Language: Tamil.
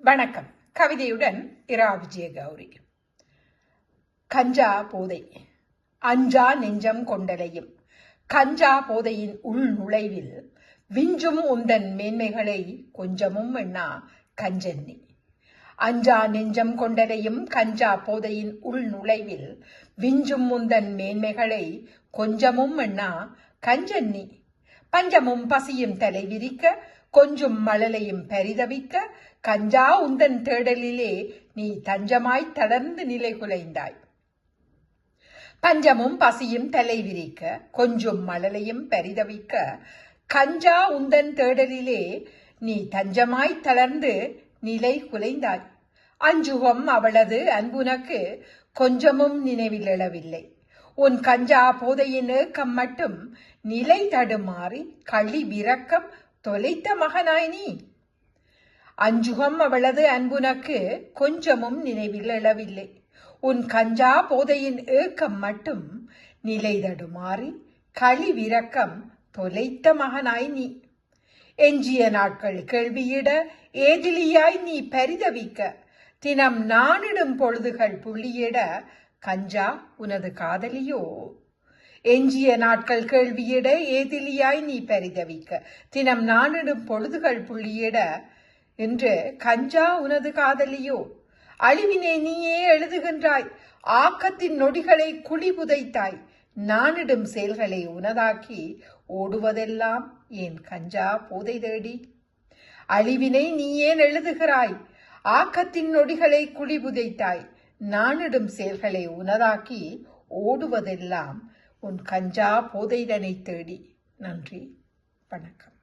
வணக்கம். கவிதையுடன் இரா விஜய கௌரி கஞ்சா போதை. அஞ்சா நெஞ்சம் கொண்டலையும். கஞ்சா போதையின் உள் நுழைவில் விஞ்சும் உந்தன் மேன்மைகளை கொஞ்சமும் எண்ணா கஞ்சன்னி. அஞ்சா நெஞ்சம் கொண்டலையும் கஞ்சா போதையின் உள் நுழைவில் விஞ்சும் உந்தன் மேன்மைகளை கொஞ்சமும் எண்ணா கஞ்சன்னி. பஞ்சமும் பசியும் தலை விரிக்க கொஞ்சும் மழலையும் பரிதவிக்க கஞ்சா உந்தன் தேடலிலே நீ தஞ்சமாய் தளர்ந்து நிலை குலைந்தாய். பஞ்சமும் பசியும் தலை விரிக்க கொஞ்சும் மழலையும் பரிதவிக்க கஞ்சா உந்தன் தேடலிலே நீ தஞ்சமாய் தளர்ந்து நிலை குலைந்தாய். அஞ்சுகம் அவளது அன்புனக்கு கொஞ்சமும் நினைவில் எழவில்லை. உன் கஞ்சா போதையின் ஏக்கம் மட்டும் நிலை தடுமாறி களி விரக்கம் தொலைத்த மகனாய் நீ அஞ்சுகம் அவளது அன்புனக்கு கொஞ்சமும் நினைவில் எழவில்லை உன் கஞ்சா போதையின் ஏக்கம் மட்டும் நிலை தடுமாறி களி விரக்கம் தொலைத்த மகனாய் நீ எஞ்சிய நாட்கள் கேள்வியிட ஏதிலியாய் நீ பரிதவிக்க தினம் நானிடும் பொழுதுகள் புள்ளியிட கஞ்சா உனது காதலியோ? எஞ்சிய நாட்கள் கேள்வியிட ஏதிலியாய் நீ பரிதவிக்க? தினம் நானிடும் பொழுதுகள் புள்ளியிட என்று கஞ்சா உனது காதலியோ? அழிவினை நீயே எழுதுகின்றாய். ஆக்கத்தின் நொடிகளை குழி புதைத்தாய். நானிடும் செயல்களை உனதாக்கி ஓடுவதெல்லாம் ஏன் கஞ்சா போதை தேடி? அழிவினை நீ ஏன் எழுதுகிறாய்? ஆக்கத்தின் நொடிகளை குழி புதைத்தாய். நானிடும் செயல்களை உனதாக்கி ஓடுவதெல்லாம் உன் கஞ்சா போதைதனை தேடி. நன்றி. வணக்கம்.